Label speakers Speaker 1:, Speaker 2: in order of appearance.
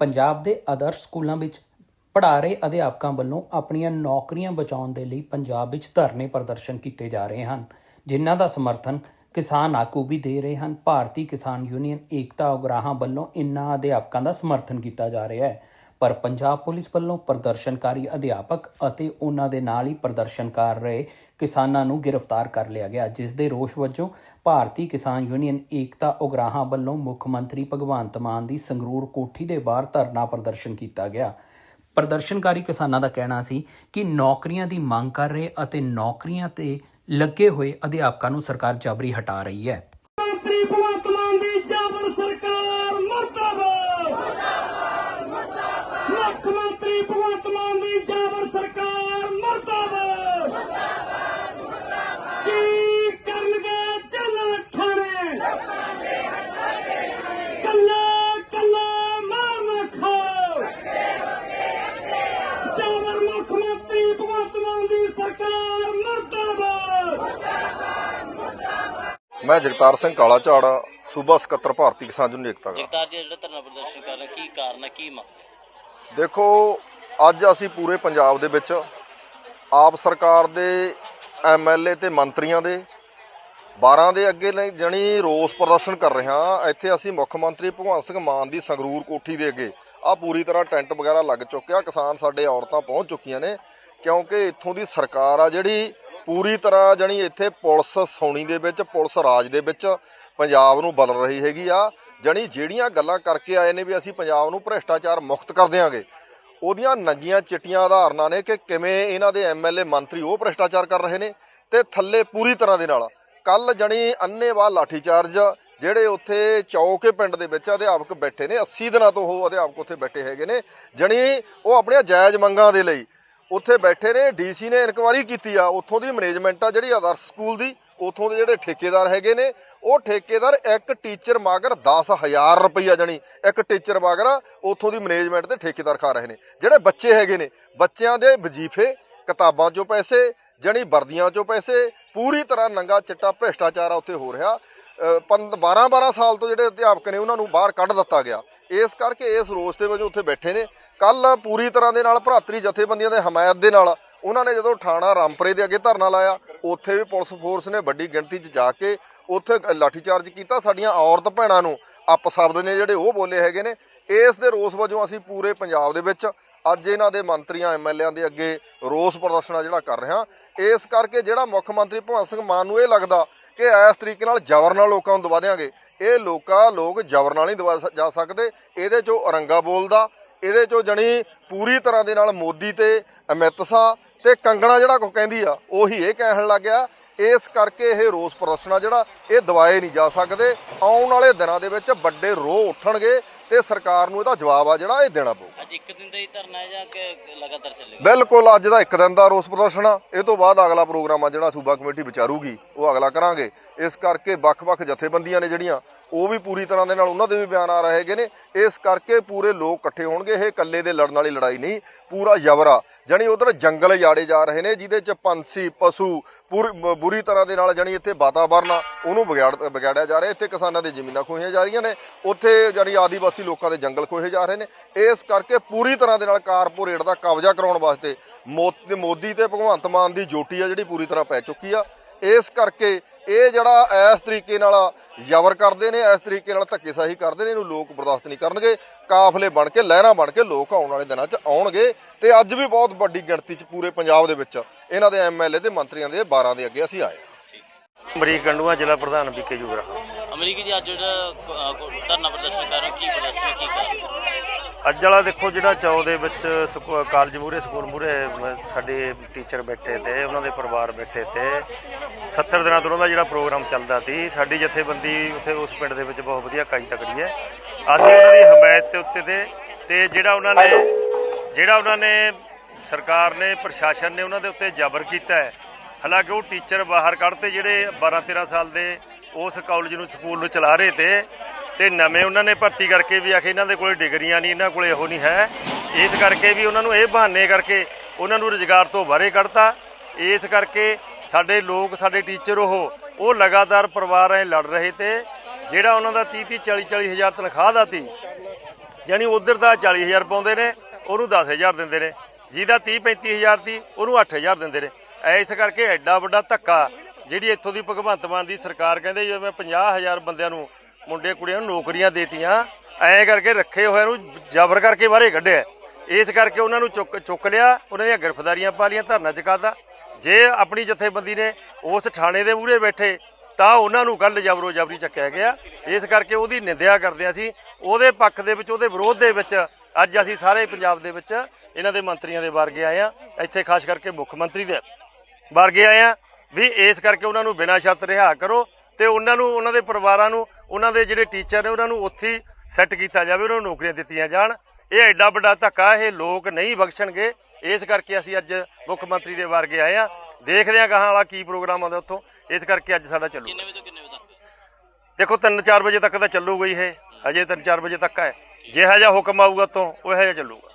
Speaker 1: ਪੰਜਾਬ ਦੇ ਆਦਰਸ਼ ਸਕੂਲਾਂ ਵਿੱਚ ਪੜ੍ਹਾ ਰਹੇ ਅਧਿਆਪਕਾਂ ਵੱਲੋਂ ਆਪਣੀਆਂ ਨੌਕਰੀਆਂ ਬਚਾਉਣ ਦੇ ਲਈ ਪੰਜਾਬ ਵਿੱਚ ਧਰਨੇ ਪ੍ਰਦਰਸ਼ਨ ਕੀਤੇ ਜਾ ਰਹੇ ਹਨ, ਜਿਨ੍ਹਾਂ ਦਾ ਸਮਰਥਨ ਕਿਸਾਨ ਆਗੂ ਵੀ ਦੇ ਰਹੇ ਹਨ। ਭਾਰਤੀ ਕਿਸਾਨ ਯੂਨੀਅਨ ਏਕਤਾ ਉਗਰਾਹਾਂ ਵੱਲੋਂ ਇਨ੍ਹਾਂ ਅਧਿਆਪਕਾਂ ਦਾ ਸਮਰਥਨ ਕੀਤਾ ਜਾ ਰਿਹਾ ਹੈ। ਪਰ ਪੰਜਾਬ ਪੁਲਿਸ ਵੱਲੋਂ ਪ੍ਰਦਰਸ਼ਨਕਾਰੀ ਅਧਿਆਪਕ ਅਤੇ ਉਹਨਾਂ ਦੇ ਨਾਲ ਹੀ ਪ੍ਰਦਰਸ਼ਨ ਕਰ ਰਹੇ ਕਿਸਾਨਾਂ ਨੂੰ ਗ੍ਰਿਫਤਾਰ ਕਰ ਲਿਆ ਗਿਆ, ਜਿਸ ਦੇ ਰੋਸ਼ ਵਜੋਂ ਭਾਰਤੀ ਕਿਸਾਨ ਯੂਨੀਅਨ ਏਕਤਾ ਉਗਰਾਹਾਂ ਵੱਲੋਂ ਮੁੱਖ ਮੰਤਰੀ ਭਗਵੰਤ ਮਾਨ ਦੀ ਸੰਗਰੂਰ ਕੋਠੀ ਦੇ ਬਾਹਰ ਧਰਨਾ ਪ੍ਰਦਰਸ਼ਨ ਕੀਤਾ ਗਿਆ। ਪ੍ਰਦਰਸ਼ਨਕਾਰੀ ਕਿਸਾਨਾਂ ਦਾ ਕਹਿਣਾ ਸੀ ਕਿ ਨੌਕਰੀਆਂ ਦੀ ਮੰਗ ਕਰ ਰਹੇ ਅਤੇ ਨੌਕਰੀਆਂ ਤੇ ਲੱਗੇ ਹੋਏ ਅਧਿਆਪਕਾਂ ਨੂੰ ਸਰਕਾਰ ਜਬਰੀ ਹਟਾ ਰਹੀ ਹੈ।
Speaker 2: ਕੱਲਾ ਕੱਲਾ ਮਾਰ ਨਾ ਖਾਓ ਜਾਬਰ ਮੁੱਖ ਮੰਤਰੀ ਭਗਵੰਤ ਮਾਨ ਦੀ ਸਰਕਾਰ ਮਰਦਾਬਾਦ।
Speaker 3: ਮੈਂ ਜਗਤਾਰ ਸਿੰਘ ਕਾਲਾ ਝਾੜ ਸੂਬਾ ਸਕੱਤਰ ਭਾਰਤੀ ਕਿਸਾਨ ਯੂਨੀਅਨ ਏਕਤਾ ਦਾ।
Speaker 4: ਜਗਤਾਰ ਜੀ ਜਿਹੜਾ ਧਰਨਾ ਪ੍ਰਦਰਸ਼ਨ ਕਰ ਰਹੇ ਕੀ ਕਾਰਨ ਹੈ ਕੀ ਮੰਗ?
Speaker 3: ਦੇਖੋ ਅੱਜ ਅਸੀਂ ਪੂਰੇ ਪੰਜਾਬ ਦੇ ਵਿੱਚ ਆਪ ਸਰਕਾਰ ਦੇ ਐਮਐਲਏ ਤੇ ਮੰਤਰੀਆਂ ਦੇ 12 ਦੇ ਅੱਗੇ ਲਈ ਜਣੀ ਰੋਸ ਪ੍ਰਦਰਸ਼ਨ ਕਰ ਰਿਹਾ ਇੱਥੇ ਅਸੀਂ ਮੁੱਖ ਮੰਤਰੀ ਭਗਵੰਤ ਸਿੰਘ ਮਾਨ ਦੀ ਸੰਗਰੂਰ ਕੋਠੀ ਦੇ ਅੱਗੇ ਆ ਪੂਰੀ ਤਰ੍ਹਾਂ ਟੈਂਟ ਵਗੈਰਾ ਲੱਗ ਚੁੱਕਿਆ। ਕਿਸਾਨ ਸਾਡੇ ਔਰਤਾਂ ਪਹੁੰਚ ਚੁੱਕੀਆਂ ਨੇ, ਕਿਉਂਕਿ ਇੱਥੋਂ ਦੀ ਸਰਕਾਰ ਆ ਜਿਹੜੀ ਪੂਰੀ ਤਰ੍ਹਾਂ ਜਣੀ ਇੱਥੇ ਪੁਲਿਸ ਸੌਣੀ ਦੇ ਵਿੱਚ, ਪੁਲਿਸ ਰਾਜ ਦੇ ਵਿੱਚ ਪੰਜਾਬ ਨੂੰ ਬਦਲ ਰਹੀ ਹੈਗੀ ਆ। ਜਣੀ ਜਿਹੜੀਆਂ ਗੱਲਾਂ ਕਰਕੇ ਆਏ ਨੇ ਵੀ ਅਸੀਂ ਪੰਜਾਬ ਨੂੰ ਭ੍ਰਿਸ਼ਟਾਚਾਰ ਮੁਕਤ ਕਰ ਦਿਆਂਗੇ, ਉਹਦੀਆਂ ਨੰਗੀਆਂ ਚਿੱਟੀਆਂ ਆਧਾਰਨਾਂ ਨੇ ਕਿ ਕਿਵੇਂ ਇਹਨਾਂ ਦੇ ਐਮਐਲਏ ਮੰਤਰੀ ਉਹ ਭ੍ਰਿਸ਼ਟਾਚਾਰ ਕਰ ਰਹੇ ਨੇ ਤੇ ਥੱਲੇ ਪੂਰੀ ਤਰ੍ਹਾਂ ਦੇ ਨਾਲ ਕੱਲ ਜਣੀ ਅੰਨੇਵਾਹ ਲਾਠੀਚਾਰਜ, ਜਿਹੜੇ ਉੱਥੇ ਚੌਕੇ ਪਿੰਡ ਦੇ ਵਿੱਚ ਅਧਿਆਪਕ ਬੈਠੇ ਨੇ 80 ਦਿਨਾਂ ਤੋਂ ਉਹ ਅਧਿਆਪਕ ਉੱਥੇ ਬੈਠੇ ਹੈਗੇ ਨੇ। ਜਣੀ ਉਹ ਆਪਣੀਆਂ ਜਾਇਜ਼ ਮੰਗਾਂ ਦੇ ਲਈ ਉੱਥੇ ਬੈਠੇ ਨੇ, ਡੀਸੀ ਨੇ ਇਨਕੁਆਇਰੀ ਕੀਤੀ ਆ, ਉੱਥੋਂ ਦੀ ਮੈਨੇਜਮੈਂਟ ਆ ਜਿਹੜੀ ਆਦਰਸ਼ ਸਕੂਲ ਦੀ, ਉੱਥੋਂ ਦੇ ਜਿਹੜੇ ਠੇਕੇਦਾਰ ਹੈਗੇ ਨੇ, ਉਹ ਠੇਕੇਦਾਰ ਇੱਕ ਟੀਚਰ ਮਾਗਰ 10000 ਰੁਪਈਆ ਜਣੀ, ਇੱਕ ਟੀਚਰ ਮਾਗਰ ਉੱਥੋਂ ਦੀ ਮੈਨੇਜਮੈਂਟ ਦੇ ਠੇਕੇਦਾਰ ਖਾ ਰਹੇ ਨੇ। ਜਿਹੜੇ ਬੱਚੇ ਹੈਗੇ ਨੇ, ਬੱਚਿਆਂ ਦੇ ਵਜ਼ੀਫੇ ਕਿਤਾਬਾਂ 'ਚੋਂ ਪੈਸੇ, ਜਣੀ ਵਰਦੀਆਂ 'ਚੋਂ ਪੈਸੇ, ਪੂਰੀ ਤਰ੍ਹਾਂ ਨੰਗਾ ਚਿੱਟਾ ਭ੍ਰਿਸ਼ਟਾਚਾਰ ਆ ਉੱਥੇ ਹੋ ਰਿਹਾ। 12 12 ਸਾਲ ਤੋਂ ਜਿਹੜੇ ਅਧਿਆਪਕ ਨੇ ਉਹਨਾਂ ਨੂੰ ਬਾਹਰ ਕੱਢ ਦਿੱਤਾ ਗਿਆ। ਇਸ ਕਰਕੇ ਇਸ ਰੋਸ ਦੇ ਵਜੋਂ ਉੱਥੇ ਬੈਠੇ ਨੇ। ਕੱਲ ਪੂਰੀ ਤਰ੍ਹਾਂ ਦੇ ਨਾਲ ਭਰਾਤਰੀ ਜਥੇਬੰਦੀਆਂ ਦੇ ਹਮਾਇਤ ਦੇ ਨਾਲ ਉਹਨਾਂ ਨੇ ਜਦੋਂ ਥਾਣਾ ਰਾਮਪਰੇ ਦੇ ਅੱਗੇ ਧਰਨਾ ਲਾਇਆ, ਉੱਥੇ ਵੀ ਪੁਲਿਸ ਫੋਰਸ ਨੇ ਵੱਡੀ ਗਿਣਤੀ 'ਚ ਜਾ ਕੇ ਉੱਥੇ ਲਾਠੀਚਾਰਜ ਕੀਤਾ ਸਾਡੀਆਂ ਔਰਤ ਭੈਣਾਂ ਨੂੰ। ਅਪਸ਼ਬਦ ਨੇ ਜਿਹੜੇ ਉਹ ਬੋਲੇ ਹੈਗੇ ਨੇ। ਇਸ ਦੇ ਰੋਸ ਵਜੋਂ ਅਸੀਂ ਪੂਰੇ ਪੰਜਾਬ ਦੇ ਵਿੱਚ ਅੱਜ ਇਹਨਾਂ ਦੇ ਮੰਤਰੀਆਂ ਐਮਐਲਏਆਂ ਦੇ ਅੱਗੇ ਰੋਸ ਪ੍ਰਦਰਸ਼ਨ ਜਿਹੜਾ ਕਰ ਰਿਹਾ। ਇਸ ਕਰਕੇ ਜਿਹੜਾ ਮੁੱਖ ਮੰਤਰੀ ਭਗਵੰਤ ਸਿੰਘ ਮਾਨ ਨੂੰ ਇਹ ਲੱਗਦਾ ਕਿ ਇਸ ਤਰੀਕੇ ਨਾਲ ਜ਼ਬਰ ਨਾਲ ਲੋਕਾਂ ਨੂੰ ਦਬਾ ਦਿਆਂਗੇ। ਇਹ ਲੋਕਾਂ, ਲੋਕ ਜ਼ਬਰ ਨਾਲ ਨਹੀਂ ਦਬਾ ਸ- ਜਾ ਸਕਦੇ। ਇਹਦੇ ਚੋਂ ਔਰੰਗਾ ਬੋਲਦਾ, ਇਹਦੇ ਚੋਂ ਜਣੀ ਪੂਰੀ ਤਰ੍ਹਾਂ ਦੇ ਨਾਲ ਮੋਦੀ ਤੇ ਅਮਿਤ ਸ਼ਾਹ ਤੇ ਕੰਗਣਾ ਜਿਹੜਾ ਕੋ ਕਹਿੰਦੀ ਆ, ਉਹੀ ਇਹ ਕਹਿਣ ਲੱਗ ਗਿਆ। ਇਸ ਕਰਕੇ ਇਹ ਰੋਸ ਪ੍ਰਦਰਸ਼ਨ ਆ ਜਿਹੜਾ ਇਹ ਦਵਾਏ ਨਹੀਂ ਜਾ ਸਕਦੇ। ਆਉਣ ਵਾਲੇ ਦਿਨਾਂ ਦੇ ਵਿੱਚ ਵੱਡੇ ਰੋਹ ਉੱਠਣਗੇ ਤੇ ਸਰਕਾਰ ਨੂੰ ਇਹਦਾ ਜਵਾਬ ਆ ਜਿਹੜਾ ਇਹ ਦੇਣਾ ਪਊ।
Speaker 4: ਅੱਜ ਇੱਕ ਦਿਨ ਦਾ ਹੀ ਧਰਨਾ ਹੈ ਜਾਂ ਕਿ ਲਗਾਤਾਰ ਚੱਲੇਗਾ?
Speaker 3: ਬਿਲਕੁਲ ਅੱਜ ਦਾ ਇੱਕ ਦਿਨ ਦਾ ਰੋਸ ਪ੍ਰਦਰਸ਼ਨ ਆ। ਇਹ ਤੋਂ ਬਾਅਦ ਅਗਲਾ ਪ੍ਰੋਗਰਾਮ ਆ ਜਿਹੜਾ ਸੂਬਾ ਕਮੇਟੀ ਵਿਚਾਰੂਗੀ। ਉਹ ਅਗਲਾ ਕਰਾਂਗੇ। ਇਸ ਕਰਕੇ ਵੱਖ-ਵੱਖ ਜਥੇਬੰਦੀਆਂ ਨੇ ਜਿਹੜੀਆਂ ਉਹ ਵੀ ਪੂਰੀ ਤਰ੍ਹਾਂ ਦੇ ਨਾਲ ਉਹਨਾਂ ਦੇ ਵੀ ਬਿਆਨ ਆ ਰਹੇ ਹੈਗੇ ਨੇ। ਇਸ ਕਰਕੇ ਪੂਰੇ ਲੋਕ ਇਕੱਠੇ ਹੋਣਗੇ। ਇਹ ਇਕੱਲੇ ਦੇ ਲੜਨ ਵਾਲੀ ਲੜਾਈ ਨਹੀਂ, ਪੂਰਾ ਯਵਰਾ। ਜਾਣੀ ਉਧਰ ਜੰਗਲ ਜਾੜੇ ਜਾ ਰਹੇ ਨੇ, ਜਿਹਦੇ ਚ ਪੰਛੀ, ਪਸ਼ੂ ਪੂਰੀ ਬੁਰੀ ਤਰ੍ਹਾਂ ਦੇ ਨਾਲ ਜਾਣੀ ਇੱਥੇ ਵਾਤਾਵਰਨ ਆ, ਉਹਨੂੰ ਵਿਗਾੜ, ਵਿਗਾੜਿਆ ਜਾ ਰਿਹਾ। ਇੱਥੇ ਕਿਸਾਨਾਂ ਦੀ ਜ਼ਮੀਨਾਂ ਖੋਹੀਆਂ ਜਾ ਰਹੀਆਂ ਨੇ। ਉੱਥੇ ਜਾਣੀ ਆਦੀਵਾਸੀ ਲੋਕਾਂ ਦੇ ਜੰਗਲ ਖੋਹੇ ਜਾ ਰਹੇ ਨੇ। ਇਸ ਕਰਕੇ ਪੂਰੀ ਤਰ੍ਹਾਂ ਦੇ ਨਾਲ ਕਾਰਪੋਰੇਟ ਦਾ ਕਬਜ਼ਾ ਕਰਾਉਣ ਵਾਸਤੇ ਮੋ- ਮੋਦੀ ਤੇ ਭਗਵੰਤ ਮਾਨ ਦੀ ਜੋਟੀ ਆ ਜਿਹੜੀ ਪੂਰੀ ਤਰ੍ਹਾਂ ਪੈ ਚੁੱਕੀ ਆ। ਇਸ ਕਰਕੇ ਇਹ ਜਿਹੜਾ ਇਸ ਤਰੀਕੇ ਨਾਲ ਯਵਰ ਕਰਦੇ ਨੇ, ਇਸ ਤਰੀਕੇ ਨਾਲ ਧੱਕੇਸ਼ਾਹੀ ਕਰਦੇ ਨੇ, ਇਹਨੂੰ ਲੋਕ ਬਰਦਾਸ਼ਤ ਨਹੀਂ ਕਰਨਗੇ ਕਾਫਲੇ ਬਣ ਕੇ, ਲਹਿਰਾਂ ਬਣ ਕੇ ਲੋਕ ਆਉਣ ਵਾਲੇ ਦਿਨਾਂ 'ਚ ਆਉਣਗੇ ਤੇ ਅੱਜ ਵੀ ਬਹੁਤ ਵੱਡੀ ਗਿਣਤੀ 'ਚ ਪੂਰੇ ਪੰਜਾਬ ਦੇ ਵਿੱਚ ਇਹਨਾਂ ਦੇ ਐਮਐਲਏ ਤੇ ਮੰਤਰੀਆਂ ਦੇ 12 ਦੇ ਅੱਗੇ ਅਸੀਂ ਆਏ ਹਾਂ।
Speaker 5: ਅਮਰੀਕ ਗੰਡੂਆ ਜ਼ਿਲ੍ਹਾ ਪ੍ਰਧਾਨ ਬੀਕੇ ਜੁਗਰਾ
Speaker 4: ਅਮਰੀਕੀ ਜੀ ਅੱਜ ਜਿਹੜਾ ਅ, ਧਰਨਾ ਪ੍ਰਦਰਸ਼ਨ ਕਰ ਰਹੇ ਕੀ ਪ੍ਰਦਰਸ਼ਨ ਹੈ, ਕੀ ਕਾਰਨ
Speaker 5: ਅੱਜ ਵਾਲਾ ਦੇਖੋ ਜਿਹੜਾ ਚੌ ਦੇ ਵਿੱਚ ਸਕੂ- ਕਾਲਜ ਮੂਰੇ ਸਕੂਲ ਮੂਰੇ ਸਾਡੇ ਟੀਚਰ ਬੈਠੇ ਤੇ ਉਹਨਾਂ ਦੇ ਪਰਿਵਾਰ ਬੈਠੇ ਤੇ 70 ਦਿਨਾਂ ਤੋਂ ਉਹਨਾਂ ਦਾ ਜਿਹੜਾ ਪ੍ਰੋਗਰਾਮ ਚੱਲਦਾ ਸੀ ਸਾਡੀ ਜਥੇਬੰਦੀ ਉੱਥੇ ਉਸ ਪਿੰਡ ਦੇ ਵਿੱਚ ਬਹੁਤ ਵਧੀਆ ਕਾਈ ਤਕੜੀ ਹੈ। ਅਸੀਂ ਉਹਨਾਂ ਦੀ ਹਮਾਇਤ ਦੇ ਉੱਤੇ ਤੇ ਤੇ ਜਿਹੜਾ ਉਹਨਾਂ ਨੇ ਜਿਹੜਾ ਉਹਨਾਂ ਨੇ ਸਰਕਾਰ ਨੇ ਪ੍ਰਸ਼ਾਸਨ ਨੇ ਉਹਨਾਂ ਦੇ ਉੱਤੇ ਜ਼ਬਰ ਕੀਤਾ ਹੈ ਹਾਲਾਂਕਿ ਉਹ ਟੀਚਰ ਬਾਹਰ ਕੱਢਤੇ ਜਿਹੜੇ 12 13 ਸਾਲ ਦੇ ਉਸ ਕਾਲਜ ਨੂੰ ਸਕੂਲ ਨੂੰ ਚਲਾ ਰਹੇ ਤੇ ਤੇ ਨਵੇਂ ਉਹਨਾਂ ਨੇ ਭਰਤੀ ਕਰਕੇ ਵੀ ਆਖੇ ਇਹਨਾਂ ਦੇ ਕੋਲੇ ਡਿਗਰੀਆਂ ਨਹੀਂ, ਇਹਨਾਂ ਕੋਲੇ ਇਹੋ ਨਹੀਂ ਹੈ। ਇਸ ਕਰਕੇ ਵੀ ਉਹਨਾਂ ਨੂੰ ਇਹ ਬਹਾਨੇ ਕਰਕੇ ਉਹਨਾਂ ਨੂੰ ਰੁਜ਼ਗਾਰ ਤੋਂ ਬਾਹਰੇ ਕੱਢਤਾ। ਇਸ ਕਰਕੇ ਸਾਡੇ ਲੋਕ, ਸਾਡੇ ਟੀਚਰ ਉਹ ਉਹ ਲਗਾਤਾਰ ਪਰਿਵਾਰ ਐ ਲੜ ਰਹੇ ਤੇ, ਜਿਹੜਾ ਉਹਨਾਂ ਦਾ 30 30 40 40 ਹਜ਼ਾਰ ਤਨਖਾਹ ਦਾ ਸੀ ਜਾਣੀ ਉਧਰ ਤਾਂ 40000 ਪਾਉਂਦੇ ਨੇ, ਉਹਨੂੰ 10000 ਦਿੰਦੇ ਨੇ। ਜਿਹਦਾ 30 35000 ਸੀ, ਉਹਨੂੰ 8000 ਦਿੰਦੇ ਨੇ। ਐ ਇਸ ਕਰਕੇ ਐਡਾ ਵੱਡਾ ਧੱਕਾ ਜਿਹੜੀ ਇੱਥੋਂ ਦੀ ਭਗਵੰਤ ਮਾਨ ਦੀ ਸਰਕਾਰ ਕਹਿੰਦੇ ਜਿਵੇਂ 50000 ਬੰਦਿਆਂ ਨੂੰ, ਮੁੰਡੇ ਕੁੜੀਆਂ ਨੂੰ ਨੌਕਰੀਆਂ ਦੇਤੀਆਂ, ਐਂ ਕਰਕੇ ਰੱਖੇ ਹੋਇਆਂ ਨੂੰ ਜ਼ਬਰ ਕਰਕੇ ਬਾਹਰੇ ਕੱਢਿਆ। ਇਸ ਕਰਕੇ ਉਹਨਾਂ ਨੂੰ ਚੁੱਕ ਚੁੱਕ ਲਿਆ, ਉਹਨਾਂ ਦੀਆਂ ਗ੍ਰਿਫਤਾਰੀਆਂ ਪਾ ਲੀਆਂ ਧਰਨਾ ਚੁਕਾਤਾ। ਜੇ ਆਪਣੀ ਜਥੇਬੰਦੀ ਨੇ ਉਸ ਥਾਣੇ ਦੇ ਮੂਹਰੇ ਬੈਠੇ, ਤਾਂ ਉਹਨਾਂ ਨੂੰ ਕੱਲ ਜਬਰੋ ਜਬਰੀ ਚੱਕਿਆ ਗਿਆ। ਇਸ ਕਰਕੇ ਉਹਦੀ ਨਿੰਦਿਆ ਕਰਦੇ ਅਸੀਂ। ਉਹਦੇ ਪੱਖ ਦੇ ਵਿੱਚ, ਉਹਦੇ ਵਿਰੋਧ ਦੇ ਵਿੱਚ ਅੱਜ ਅਸੀਂ ਸਾਰੇ ਪੰਜਾਬ ਦੇ ਵਿੱਚ ਇਹਨਾਂ ਦੇ ਮੰਤਰੀਆਂ ਦੇ ਵਰਗੇ ਆਏ ਆ ਇੱਥੇ ਖਾਸ ਕਰਕੇ ਮੁੱਖ ਮੰਤਰੀ ਦੇ ਵਰਗੇ ਆਏ ਆ ਵੀ ਇਸ ਕਰਕੇ ਉਹਨਾਂ ਨੂੰ ਬਿਨਾਂ ਸ਼ਰਤ ਰਿਹਾ ਕਰੋ ਤੇ ਉਹਨਾਂ ਨੂੰ ਉਹਨਾਂ ਦੇ ਪਰਿਵਾਰਾਂ ਨੂੰ ਉਹਨਾਂ ਦੇ ਜਿਹੜੇ ਟੀਚਰ ਨੇ ਉਹਨਾਂ ਨੂੰ ਉੱਥੇ ਸੈੱਟ ਕੀਤਾ ਜਾਵੇ ਉਹਨਾਂ ਨੂੰ ਨੌਕਰੀਆਂ ਦਿੱਤੀਆਂ ਜਾਣ। ਇਹ ਐਡਾ ਵੱਡਾ ਧੱਕਾ ਇਹ ਲੋਕ ਨਹੀਂ ਬਖਸ਼ਣਗੇ। ਇਸ ਕਰਕੇ ਅਸੀਂ ਅੱਜ ਮੁੱਖ ਮੰਤਰੀ ਦੇ ਵਰਗੇ ਆਏ ਆ ਦੇਖਦੇ ਆ ਗਾਹਾਂ ਵਾਲਾ ਕੀ ਪ੍ਰੋਗਰਾਮ ਆਉਂਦਾ ਉੱਥੋਂ। ਇਸ ਕਰਕੇ ਅੱਜ ਸਾਡਾ ਚੱਲੂ।
Speaker 4: ਕਿੰਨੇ ਵਜੇ ਤੋਂ ਕਿੰਨੇ ਵਜੇ ਤੱਕ?
Speaker 5: ਦੇਖੋ 3-4 ਵਜੇ ਤੱਕ ਤਾਂ ਚੱਲੂਗਾ ਹੀ ਇਹ। ਅਜੇ 3-4 ਵਜੇ ਤੱਕ ਹੈ। ਜਿਹੋ ਜਿਹਾ ਹੁਕਮ ਆਊਗਾ ਤੋਂ ਉਹ ਜਿਹਾ ਚੱਲੂਗਾ।